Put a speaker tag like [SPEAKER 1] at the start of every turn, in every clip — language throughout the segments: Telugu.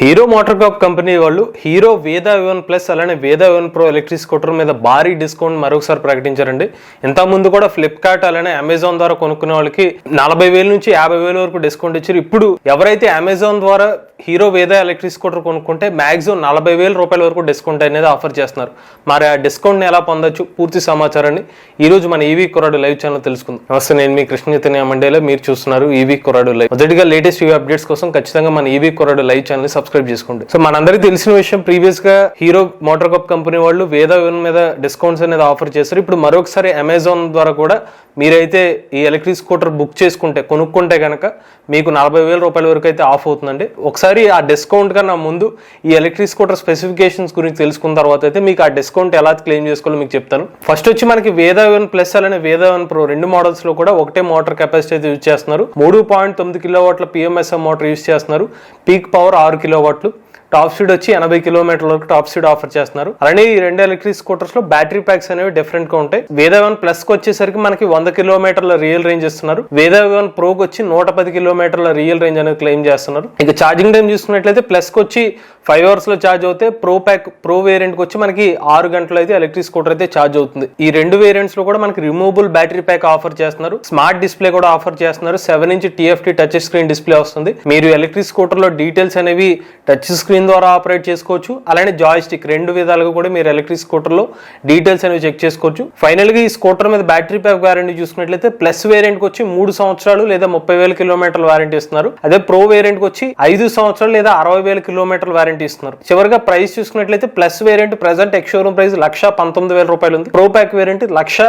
[SPEAKER 1] హీరో మోటార్ కాప్ కంపెనీ వాళ్ళు Hero Vida V one plus అలానే Vida V one pro electric scooter మీద భారీ డిస్కౌంట్ మరొకసారి ప్రకటించారండి. ఇంతకుముందు ముందు కూడా ఫ్లిప్కార్ట్ అలానే అమెజాన్ ద్వారా కొనుక్కునే వాళ్ళకి నలభై వేల నుంచి యాభై వేల వరకు డిస్కౌంట్ ఇచ్చారు. ఇప్పుడు ఎవరైతే అమెజాన్ ద్వారా హీరో వేదా ఎలక్ట్రిక్ స్కూటర్ కొనుక్కుంటే మ్యాక్సిమం నలభై వేల రూపాయల వరకు డిస్కౌంట్ అనేది ఆఫర్ చేస్తున్నారు. మరి ఆ డిస్కౌంట్ని ఎలా పొందొచ్చు? పూర్తి సమాచారాన్ని ఈరోజు మన ఈవీ కొరాడు లైవ్ ఛానల్ తెలుసుకుందాం. నమస్తే నేను మీ కృష్ణ చైతన్య మండేలో. మీరు చూస్తున్నారు ఈవీ కొరాడు లైవ్. మొదటిగా లేటెస్ట్ వ్యూ అప్డేట్స్ కోసం ఖచ్చితంగా మన ఈవీ కొరాడు లైవ్ ఛానల్ సబ్స్క్రైబ్ చేసుకోండి. సో మనందరికీ తెలిసిన విషయం ప్రీవియస్గా హీరో మోటార్ కప్ కంపెనీ వాళ్ళు వేద మీద డిస్కౌంట్స్ అనేది ఆఫర్ చేస్తారు ఇప్పుడు మరొకసారి అమెజాన్ ద్వారా కూడా మీరైతే ఈ ఎలక్ట్రిక్ స్కూటర్ బుక్ చేసుకుంటే కొనుక్కుంటే కనుక మీకు నలభై వేల రూపాయల వరకు అయితే ఆఫ్ అవుతుందండి. ఒకసారి ఆ డిస్కౌంట్ కన్నా ముందు ఈ ఎలక్ట్రిక్ స్కూటర్ స్పెసిఫికేషన్స్ గురించి తెలుసుకున్న తర్వాత అయితే మీకు ఆ డిస్కౌంట్ ఎలా క్లెయిమ్ చేసుకోవాలో మీకు చెప్తాను. ఫస్ట్ వచ్చి మనకి వేదావన్ ప్లస్ అలానే వేదావన్ ప్రో రెండు మోడల్స్లో కూడా ఒకటే మోటార్ కెపాసిటీ అయితే యూజ్ చేస్తున్నారు. మూడు పాయింట్ తొమ్మిది కిలోవాట్ల పిఎంఎస్ఎం మోటార్ యూజ్ చేస్తున్నారు. పీక్ పవర్ ఆరు కిలోవాట్లు. టాప్ స్పీడ్ వచ్చి ఎనభై కిలోమీటర్ల వరకు టాప్ స్పీడ్ ఆఫర్ చేస్తున్నారు. అలానే ఈ రెండు ఎలక్ట్రిక్ స్కూటర్స్లో బ్యాటరీ ప్యాక్స్ అనేవి డిఫరెంట్గా ఉంటాయి. వేదవన్ ప్లస్కి వచ్చేసరికి మనకి వంద కిలోమీటర్ల రియల్ రేంజ్ ఇస్తున్నారు. వేదవన్ ప్రో కి వచ్చి నూట పది కిలోమీటర్ల రియల్ రేంజ్ అనేది క్లెయిమ్ చేస్తున్నారు. ఇక ఛార్జింగ్ టైం చూసుకున్నట్లయితే ప్లస్కి వచ్చి ఫైవ్ అవర్స్లో ఛార్జ్ అవుతే ప్రో ప్యాక్ ప్రో వేరియంట్కి వచ్చి మనకి ఆరు గంటలు అయితే ఎలక్ట్రిక్ స్కూటర్ అయితే ఛార్జ్ అవుతుంది. ఈ రెండు వేరియంట్స్లో కూడా మనకి రిమూవబుల్ బ్యాటరీ ప్యాక్ ఆఫర్ చేస్తున్నారు. స్మార్ట్ డిస్ప్లే కూడా ఆఫర్ చేస్తున్నారు. Seven inch TFT touch screen display వస్తుంది. మీరు ఎలక్ట్రిక్ స్కూటర్లో డీటెయిల్స్ అనేవి టచ్ స్క్రీన్ ద్వారా ఆపరేట్ చేసుకోవచ్చు. అలానే జాయ్ స్టిక్ రెండు విధాలుగా కూడా మీరు ఎలక్ట్రిక్ స్కూటర్లో డీటెయిల్స్ అనేవి చెక్ చేసుకోవచ్చు. ఫైనల్గా ఈ స్కూటర్ మీద బ్యాటరీ ప్యాక్ వారంటీ చూసుకున్నట్లయితే ప్లస్ వేరియంట్కి వచ్చి మూడు సంవత్సరాలు లేదా ముప్పై వేల కిలోమీటర్ల వారంటీ ఇస్తున్నారు. అదే ప్రో వేరియంట్కి వచ్చి ఐదు సంవత్సరాలు లేదా అరవై వేల కిలోమీటర్ల వారంటీ ఇస్తున్నారు. చివరిగా ప్రైస్ చూసుకున్నట్లయితే plus variant present ex showroom price lakh పంతొమ్మిది వేల రూపాయలు ఉంది. ప్రో ప్యాక్ వేరియంట్ లక్ష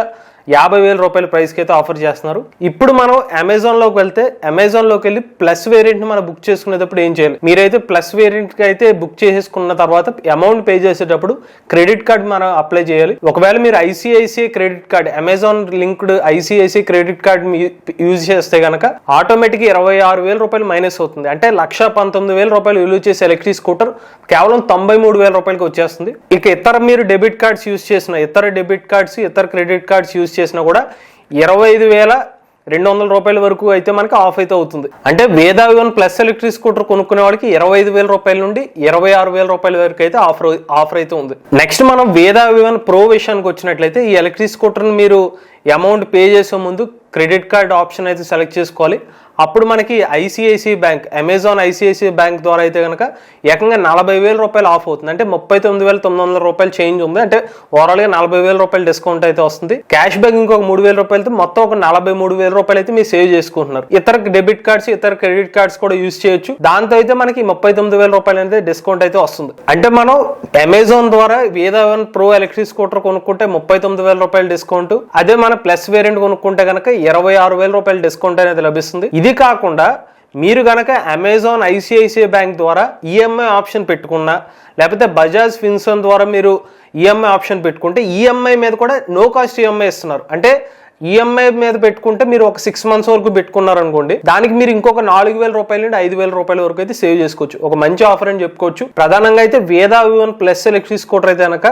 [SPEAKER 1] యాభై వేల రూపాయల ప్రైస్కి అయితే ఆఫర్ చేస్తున్నారు. ఇప్పుడు మనం అమెజాన్లోకి వెళ్తే అమెజాన్లోకి వెళ్ళి ప్లస్ వేరియంట్ని మనం బుక్ చేసుకునేటప్పుడు ఏం చేయాలి? మీరైతే ప్లస్ వేరియంట్కి అయితే బుక్ చేసేసుకున్న తర్వాత అమౌంట్ పే చేసేటప్పుడు క్రెడిట్ కార్డ్ మనం అప్లై చేయాలి. ఒకవేళ మీరు ICICI credit card Amazon linked ICICI credit card use చేస్తే కనుక ఆటోమేటిక్ ఇరవై ఆరు వేల రూపాయలు మైనస్ అవుతుంది. అంటే లక్ష పంతొమ్మిది వేల రూపాయలు విలువ చేసే ఎలక్ట్రిక్ స్కూటర్ కేవలం తొంభై మూడు వేల రూపాయలకి వచ్చేస్తుంది. ఇక ఇతర మీరు డెబిట్ కార్డ్స్ యూజ్ చేసిన ఇతర డెబిట్ కార్డ్స్ ఇతర క్రెడిట్ కార్డ్స్ యూజ్ చేసినా కూడా ఇరవై ఐదు వేల రెండు వందల రూపాయల వరకు అయితే మనకి ఆఫ్ అయితే అవుతుంది. అంటే Vida V one plus electric scooter కొనుక్కునే వాళ్ళకి ఇరవై ఐదు వేల రూపాయల నుండి ఇరవై ఆరు వేల రూపాయల వరకు అయితే ఆఫర్ ఆఫర్ అయితే ఉంది. నెక్స్ట్ మనం వేదా వివన్ ప్రో విషయానికి వచ్చినట్లయితే ఈ ఎలక్ట్రిక్ స్కూటర్ని మీరు అమౌంట్ పే చేసే ముందు క్రెడిట్ కార్డ్ ఆప్షన్ అయితే సెలెక్ట్ చేసుకోవాలి. అప్పుడు మనకి ICICI bank Amazon ICICI bank ద్వారా అయితే కనుక ఏకంగా నలభై వేల రూపాయలు ఆఫ్ అవుతుంది. అంటే ముప్పై తొమ్మిది వేల తొమ్మిది వందల రూపాయలు చేంజ్ ఉంది. అంటే ఓవరాల్గా నలభై వేల రూపాయలు డిస్కౌంట్ అయితే వస్తుంది. క్యాష్ బ్యాక్ ఇంకొక మూడు వేల రూపాయలతో మొత్తం ఒక నలభై మూడు వేల రూపాయలు అయితే మీరు సేవ్ చేసుకుంటున్నారు. ఇతర డెబిట్ కార్డ్స్ ఇతర క్రెడిట్ కార్డ్స్ కూడా యూజ్ చేయొచ్చు. దాంతో అయితే మనకి ముప్పై తొమ్మిది వేల రూపాయలు అనేది డిస్కౌంట్ అయితే వస్తుంది. అంటే మనం అమెజాన్ ద్వారా వేదవన్ ప్రో ఎలక్ట్రిక్ స్కూటర్ కొనుక్కుంటే ముప్పై తొమ్మిది వేల రూపాయలు డిస్కౌంట్ అదే మన ప్లస్ వేరియంట్ కొనుక్కుంటే కనుక ఇరవై ఆరు వేల రూపాయలు డిస్కౌంట్ అనేది లభిస్తుంది. ఇది కాకుండా మీరు గనక అమెజాన్ ఐసిఐసిఐ బ్యాంక్ ద్వారా ఈఎంఐ ఆప్షన్ పెట్టుకున్నా లేకపోతే బజాజ్ ఫిన్సన్ ద్వారా మీరు ఈఎంఐ ఆప్షన్ పెట్టుకుంటే ఈఎంఐ మీద కూడా నో కాస్ట్ ఈఎంఐ ఇస్తున్నారు. అంటే ఈఎంఐ మీద పెట్టుకుంటే మీరు ఒక సిక్స్ మంత్స్ వరకు పెట్టుకున్నారు అనుకోండి దానికి మీరు ఇంకొక నాలుగు వేల రూపాయల నుండి ఐదు వేల రూపాయల వరకు అయితే సేవ్ చేసుకోవచ్చు. ఒక మంచి ఆఫర్ అని చెప్పుకోవచ్చు. ప్రధానంగా అయితే Vida V one plus electric scooter అయితే కనుక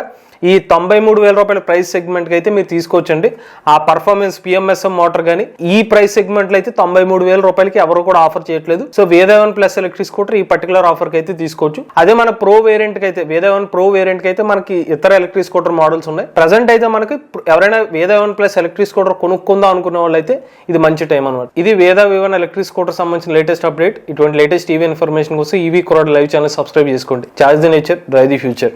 [SPEAKER 1] ఈ తొంభై మూడు వేల రూపాయల ప్రైస్ సెగ్మెంట్కి అయితే మీరు తీసుకోవచ్చండి. ఆ పర్ఫార్మెన్స్ పిఎంఎస్ఎం మోటార్ కానీ ఈ ప్రైస్ సెగ్మెంట్లో అయితే తొంభై మూడు వేల రూపాయలకి ఎవరు కూడా ఆఫర్ చేయట్లేదు. So Vida V one plus electric scooter ఈ పర్టికులర్ ఆఫర్కి అయితే తీసుకోవచ్చు. అదే మన ప్రో వేరియంట్కి అయితే వేదవన్ ప్రో వేరియంట్కి అయితే మనకి ఇతర ఎలక్ట్రిక్ స్కూటర్ మోడల్స్ ఉన్నాయి. ప్రజెంట్ అయితే మనకి ఎవరైనా వేదవన్ ప్లస్ ఎలక్ట్రిక్ స్కూటర్ కొనుక్కుందాం అనుకునే వాళ్ళు అయితే ఇది మంచి టైం అనమాట ఇది Vida V one electric scooter సంబంధించిన లేటెస్ట్ అప్డేట్ ఇటువంటి లేటెస్ట్ ఈవీ ఇన్ఫర్మేషన్ కోసం ఈవీ కొరడ్ లైవ్ ఛానల్ సబ్స్క్రైబ్ చేసుకోండి. Charge the nature drive the future